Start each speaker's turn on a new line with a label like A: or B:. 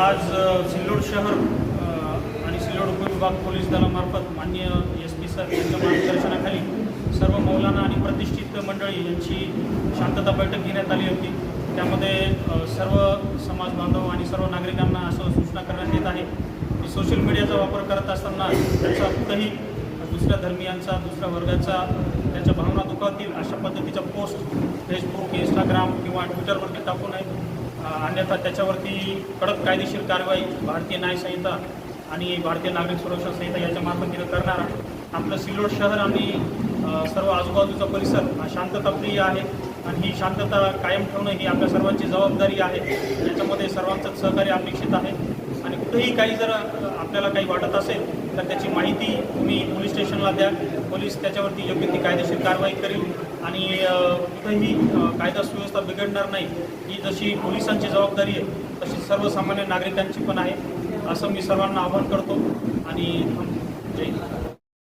A: आज सिल्लोड शहर आणि सिल्लोड उपविभाग पोलीस दलामार्फत मान्य एस पी सर यांच्या मार्गदर्शनाखाली सर्व मौलाना आणि प्रतिष्ठित मंडळी यांची शांतता बैठक घेण्यात आली होती. त्यामध्ये सर्व समाज बांधव आणि सर्व नागरिकांना असं सूचना करण्यात येत आहे की सोशल मीडियाचा वापर करत असताना त्याचा कुठंही दुसऱ्या धर्मियांचा दुसऱ्या वर्गाचा त्यांच्या भावना दुखावतील अशा पद्धतीच्या पोस्ट फेसबुक इंस्टाग्राम किंवा ट्विटरवरती टाकू नये. अन्यथा त्याच्यावरती कडक कायदेशीर कारवाई भारतीय न्यायसंहिता आणि भारतीय नागरिक सुरक्षा संहिता याच्या मार्फतीनं करणार आपलं सिल्लोड शहर आणि सर्व आजूबाजूचा परिसर हा शांतताप्रिय आहे आणि ही शांतता कायम ठेवणं ही आपल्या सर्वांची जबाबदारी आहे. याच्यामध्ये सर्वांचं सहकार्य अपेक्षित आहे. आणि कुठेही काही जर आपल्याला काही वाटत असेल तर त्याची माहिती तुम्ही पोलीस स्टेशनला द्या. पोलीस त्याच्यावरती योग्य ती कायदेशीर कारवाई करेल. आणि कुठेही कायदा सुव्यवस्था बिघडणार नाही. ही जशी पोलिसांची जबाबदारी आहे तशी सर्वसामान्य नागरिकांची पण आहे. असं मी सर्वांना आवाहन करतो. आणि